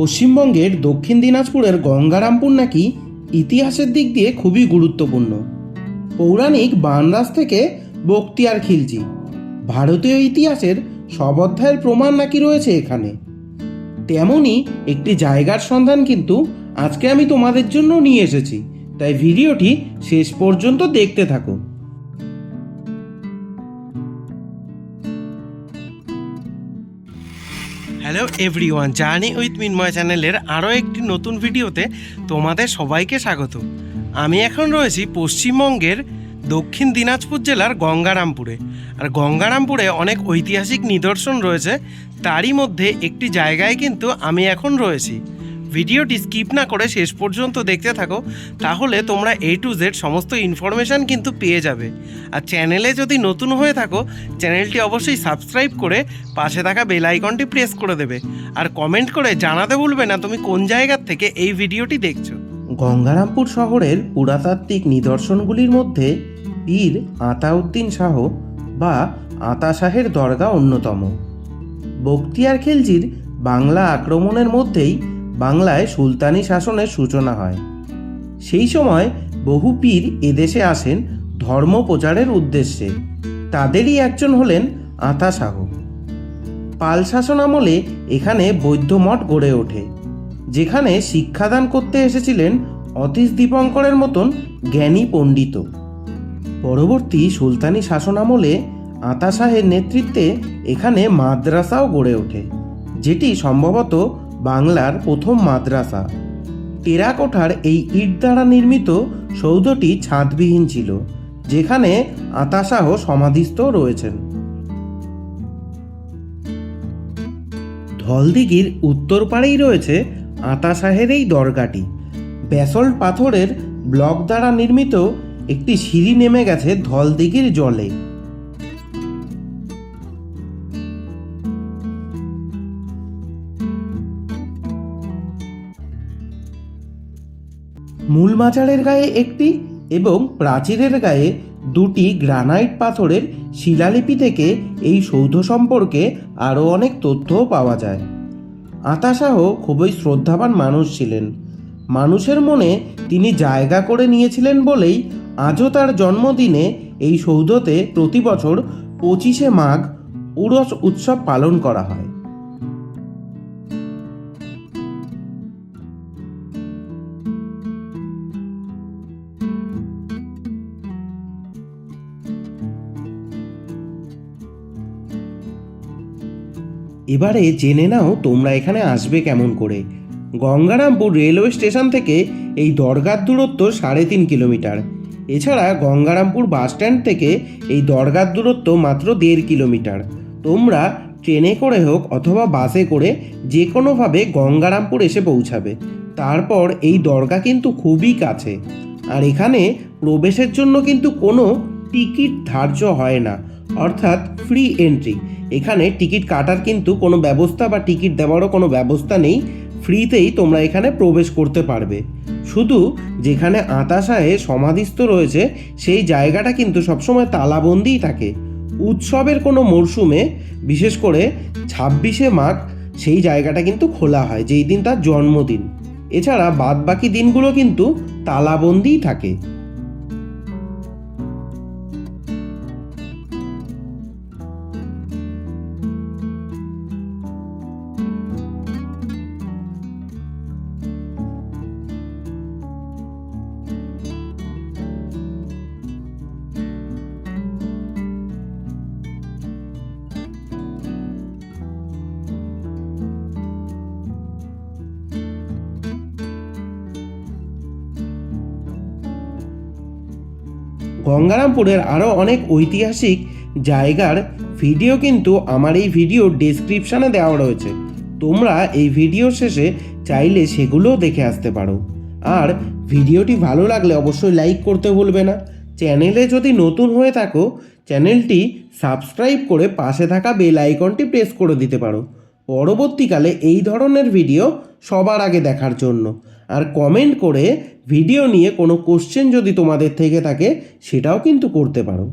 পশ্চিমবঙ্গের দক্ষিণ দিনাজপুরের গঙ্গারামপুর নাকি ইতিহাসের দিক দিয়ে খুবই গুরুত্বপূর্ণ। পৌরাণিক বানরাজ থেকে বক্তিয়ার খিলজি। ভারতীয় ইতিহাসের সব অধ্যায়ের প্রমাণ নাকি রয়েছে এখানে? তেমনই একটি জায়গার সন্ধান কিন্তু আজকে আমি তোমাদের জন্য নিয়ে এসেছি। তাই ভিডিওটি শেষ পর্যন্ত দেখতে থাকো hello everyone journey with Minmoy চ্যানেলের আরও একটি নতুন ভিডিওতে তোমাদের সবাইকে স্বাগত। আমি এখন রয়েছি পশ্চিমবঙ্গের দক্ষিণ দিনাজপুর জেলার গঙ্গারামপুরে। আর গঙ্গারামপুরে অনেক ঐতিহাসিক নিদর্শন রয়েছে, তারই মধ্যে একটি জায়গায় কিন্তু আমি এখন রয়েছি। ভিডিওটি স্কিপ না করে শেষ পর্যন্ত দেখতে থাকো, তাহলে তোমরা এ টু জেড সমস্ত ইনফরমেশান কিন্তু পেয়ে যাবে। আর চ্যানেলে যদি নতুন হয়ে থাকো চ্যানেলটি অবশ্যই সাবস্ক্রাইব করে পাশে থাকা বেল আইকনটি প্রেস করে দেবে। আর কমেন্ট করে জানাতে ভুলবে না তুমি কোন জায়গার থেকে এই ভিডিওটি দেখছ। গঙ্গারামপুর শহরের পুরাতাত্ত্বিক নিদর্শনগুলির মধ্যে পীর আতাউদ্দিন শাহ বা আতা শাহের দরগা অন্যতম। বক্তিয়ার খিলজির বাংলা আক্রমণের মধ্যেই বাংলায় সুলতানি শাসনের সূচনা হয়। সেই সময় বহু পীর এদেশে আসেন ধর্ম প্রচারের উদ্দেশ্যে। তাদেরই একজন হলেন আতা শাহ। পাল শাসন আমলে এখানে বৌদ্ধ মঠ গড়ে ওঠে, যেখানে শিক্ষাদান করতে এসেছিলেন অতীশ দীপঙ্করের মতন জ্ঞানী পণ্ডিত। পরবর্তী সুলতানি শাসন আমলে আতা শাহের নেতৃত্বে এখানে মাদ্রাসাও গড়ে ওঠে, যেটি সম্ভবত বাংলার প্রথম মাদ্রাসা। টেরাকোঠার এই ইট দ্বারা নির্মিত সৌধটি ছাদবিহীন ছিল, যেখানে আতাশাহ সমাধিস্থ রয়েছেন। ধলদিঘির উত্তর পাড়েই রয়েছে আতাশাহের এই দরগাটি। ব্যাসল্ট পাথরের ব্লক দ্বারা নির্মিত একটি সিঁড়ি নেমে গেছে ধলদিঘির জলে। মূল মাচারের গায়ে একটি এবং প্রাচীরের গায়ে দুটি গ্রানাইট পাথরের শিলালিপি থেকে এই সৌধ সম্পর্কে আরও অনেক তথ্যও পাওয়া যায়। আতাশাহ খুবই শ্রদ্ধাবান মানুষ ছিলেন। মানুষের মনে তিনি জায়গা করে নিয়েছিলেন বলেই আজও তার জন্মদিনে এই সৌধতে প্রতি বছর পঁচিশে মাঘ উরস উৎসব পালন করা হয়। এবারে জেনে নাও তোমরা এখানে আসবে কেমন করে। গঙ্গারামপুর রেলওয়ে স্টেশন থেকে এই দরগার দূরত্ব সাড়ে তিন কিলোমিটার। এছাড়া গঙ্গারামপুর বাস স্ট্যান্ড থেকে এই দরগার দূরত্ব মাত্র দেড় কিলোমিটার। তোমরা ট্রেনে করে হোক অথবা বাসে করে যে কোনোভাবে গঙ্গারামপুর এসে পৌঁছাবে। তারপর এই দরগা কিন্তু খুবই কাছে। আর এখানে প্রবেশের জন্য কিন্তু কোনো টিকিট ধার্য হয় না, অর্থাৎ ফ্রি এন্ট্রি এখানে টিকিট কাটার কিন্তু কোনো ব্যবস্থা বা টিকিট দেওয়ারও কোনো ব্যবস্থা নেই ফ্রিতেই তোমরা এখানে প্রবেশ করতে পারবে। শুধু যেখানে আতাশায় সমাধিস্থ রয়েছে, সেই জায়গাটা কিন্তু সবসময় তালাবন্দিই থাকে। উৎসবের কোনো মরশুমে বিশেষ করে ছাব্বিশে মাঘ, সেই জায়গাটা কিন্তু খোলা হয়, যেই দিন তার জন্মদিন। এছাড়া বাদ বাকি দিনগুলো কিন্তু তালাবন্দিই থাকে। গঙ্গারামপুরের আরও অনেক ঐতিহাসিক জায়গার ভিডিও কিন্তু আমার এই ভিডিও ডেসক্রিপশানে দেওয়া রয়েছে। তোমরা এই ভিডিও শেষে চাইলে সেগুলোও দেখে আসতে পারো। আর ভিডিওটি ভালো লাগলে অবশ্যই লাইক করতে ভুলবে না। চ্যানেলে যদি নতুন হয়ে থাকো, চ্যানেলটি সাবস্ক্রাইব করে পাশে থাকা বেল আইকনটি প্রেস করে দিতে পারো। পরবর্তীকালে এই ধরনের ভিডিও সবার আগে দেখার জন্য। আর কমেন্ট করে ভিডিও নিয়ে কোনো কোশ্চেন যদি তোমাদের থেকে থাকে, সেটাও কিন্তু করতে পারো।